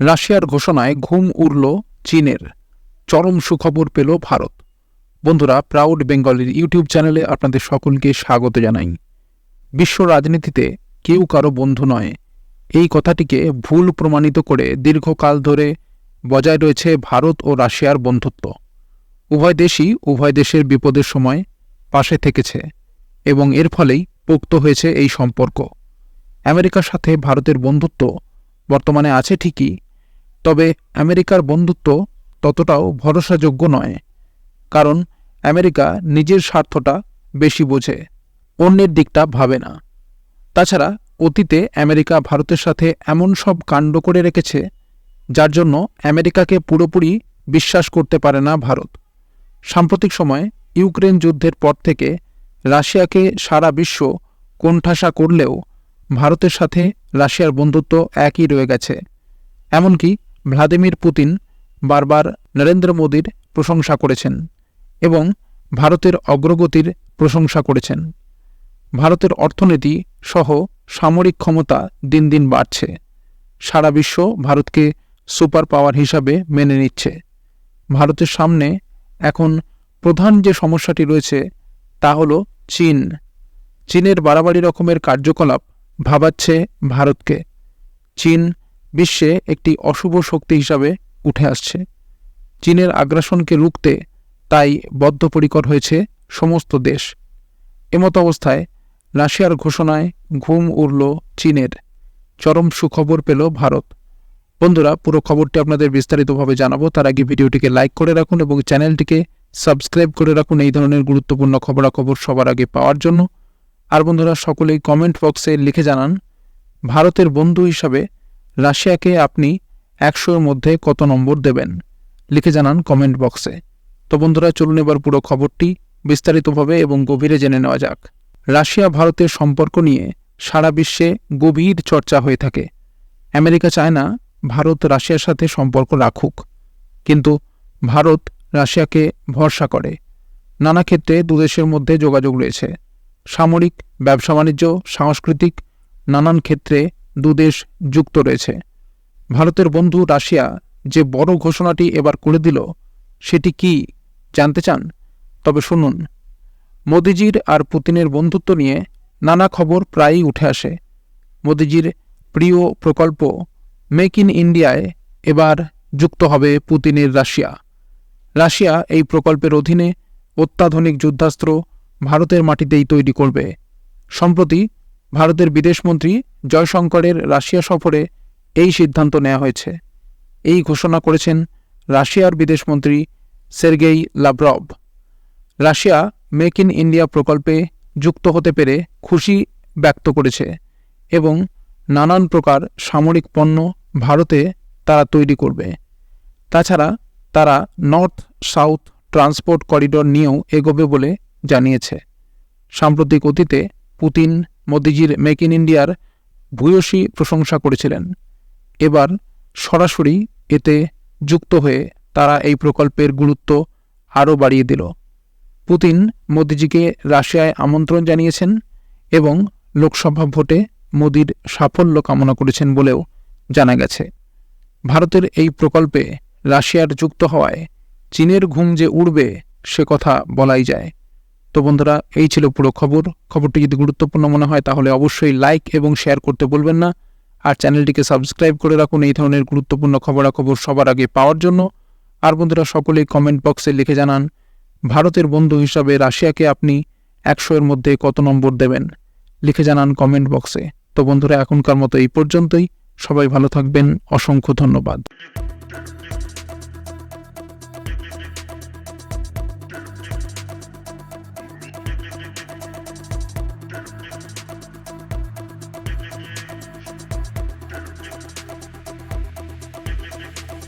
রাশিয়ার ঘোষণায় ঘুম উড়ল চীনের। চরম সুখবর পেল ভারত। বন্ধুরা প্রাউড বেঙ্গলের ইউটিউব চ্যানেলে আপনাদের সকলকে স্বাগত জানাই। বিশ্ব রাজনীতিতে কেউ কারও বন্ধু নয়। এই কথাটিকে ভুল প্রমাণিত করে দীর্ঘকাল ধরে বজায় রয়েছে ভারত ও রাশিয়ার বন্ধুত্ব। উভয় দেশই উভয় দেশের বিপদের সময় পাশে থেকেছে এবং এর ফলেই পোক্ত হয়েছে এই সম্পর্ক। আমেরিকার সাথে ভারতের বন্ধুত্ব বর্তমানে আছে ঠিকই তবে আমেরিকার বন্ধুত্ব ততটাও ভরসাযোগ্য নয়, কারণ আমেরিকা নিজের স্বার্থটা বেশি বোঝে, অন্যের দিকটা ভাবে না। তাছাড়া অতীতে আমেরিকা ভারতের সাথে এমন সব কাণ্ড করে রেখেছে, যার জন্য আমেরিকাকে পুরোপুরি বিশ্বাস করতে পারে না ভারত। সাম্প্রতিক সময়ে ইউক্রেন যুদ্ধের পর থেকে রাশিয়াকে সারা বিশ্ব কোণঠাসা করলেও ভারতের সাথে রাশিয়ার বন্ধুত্ব একই রয়ে গেছে। এমনকি ভ্লাদিমির পুতিন বারবার নরেন্দ্র মোদীর প্রশংসা করেছেন এবং ভারতের অগ্রগতির প্রশংসা করেছেন। ভারতের অর্থনীতি সহ সামরিক ক্ষমতা দিন দিন বাড়ছে। সারা বিশ্ব ভারতকে সুপার পাওয়ার হিসাবে মেনে নিচ্ছে। ভারতের সামনে এখন প্রধান যে সমস্যাটি রয়েছে তা হল চীন। চীনের বাড়াবাড়ি রকমের কার্যকলাপ ভাবাচ্ছে ভারতকে। চীন বিশ্বে একটি অশুভ শক্তি হিসাবে উঠে আসছে। চীনের আগ্রাসনকে রুখতে তাই বদ্ধপরিকর হয়েছে সমস্ত দেশ। এমতো অবস্থায় রাশিয়ার ঘোষণায় ঘুম উড়ল চীনের। চরম সুখবর পেল ভারত। বন্ধুরা, পুরো খবরটি আপনাদের বিস্তারিতভাবে জানাব। তার আগে ভিডিওটিকে লাইক করে রাখুন এবং চ্যানেলটিকে সাবস্ক্রাইব করে রাখুন এই ধরনের গুরুত্বপূর্ণ খবরাখবর সবার আগে পাওয়ার জন্য। আর বন্ধুরা, সকলেই কমেন্ট বক্সে লিখে জানান, ভারতের বন্ধু হিসাবে রাশিয়াকে আপনি একশোর মধ্যে কত নম্বর দেবেন? লিখে জানান কমেন্ট বক্সে। তো বন্ধুরা, চলুন এবার পুরো খবরটি বিস্তারিতভাবে এবং গভীরে জেনে নেওয়া যাক। রাশিয়া, ভারতের সম্পর্ক নিয়ে সারা বিশ্বে গভীর চর্চা হয়ে থাকে। আমেরিকা চায় না ভারত রাশিয়ার সাথে সম্পর্ক রাখুক। কিন্তু ভারত রাশিয়াকে ভরসা করে। নানা ক্ষেত্রে দুদেশের মধ্যে যোগাযোগ রয়েছে। সামরিক ব্যবসা বাণিজ্য সাংস্কৃতিক, নানান ক্ষেত্রে দুদেশ যুক্ত রয়েছে। ভারতের বন্ধু রাশিয়া যে বড় ঘোষণাটি এবার করে দিল, সেটি কি জানতে চান? তবে শুনুন। মোদিজির আর পুতিনের বন্ধুত্ব নিয়ে নানা খবর প্রায়ই উঠে আসে। মোদিজির প্রিয় প্রকল্প মেক ইন ইন্ডিয়ায় এবার যুক্ত হবে পুতিনের রাশিয়া। রাশিয়া এই প্রকল্পের অধীনে অত্যাধুনিক যুদ্ধাস্ত্র ভারতের মাটিতেই তৈরি করবে। সম্প্রতি ভারতের বিদেশমন্ত্রী জয়শঙ্করের রাশিয়া সফরে এই সিদ্ধান্ত নেওয়া হয়েছে। এই ঘোষণা করেছেন রাশিয়ার বিদেশমন্ত্রী Sergey Lavrov Russia make in India প্রকল্পে যুক্ত হতে পেরে খুশি ব্যক্ত করেছে এবং নানান প্রকার সামরিক পণ্য ভারতে তারা তৈরি করবে। তাছাড়া তারা নর্থ সাউথ ট্রান্সপোর্ট করিডর নিয়েও এগোবে বলে জানিয়েছে। সাম্প্রতিক অতীতে পুতিন মোদিজির মেক ইন ইন্ডিয়ার ভূয়সী প্রশংসা করেছিলেন। এবার সরাসরি এতে যুক্ত হয়ে তারা এই প্রকল্পের গুরুত্ব আরও বাড়িয়ে দিল। পুতিন মোদিজিকে রাশিয়ায় আমন্ত্রণ জানিয়েছেন এবং লোকসভা ভোটে মোদির সাফল্য কামনা করেছেন বলেও জানা গেছে। ভারতের এই প্রকল্পে রাশিয়ার যুক্ত হওয়ায় চীনের ঘুম যে উড়বে সে কথা বলাই যায়। তো বন্ধুরা, এই ছিল পুরো খবর। খবরটি যদি গুরুত্বপূর্ণ মনে হয়, তাহলে অবশ্যই লাইক এবং শেয়ার করতে বলবেন না। আর চ্যানেলটিকে সাবস্ক্রাইব করে রাখুন, এই ধরনের গুরুত্বপূর্ণ খবরাখবর সবার আগে পাওয়ার জন্য। আর বন্ধুরা, সকলেই কমেন্ট বক্সে লিখে জানান, ভারতের বন্ধু হিসাবে রাশিয়াকে আপনি একশো এর মধ্যে কত নম্বর দেবেন? লিখে জানান কমেন্ট বক্সে তো বন্ধুরা, এখনকার মতো এই পর্যন্তই। সবাই ভালো থাকবেন। অসংখ্য ধন্যবাদ।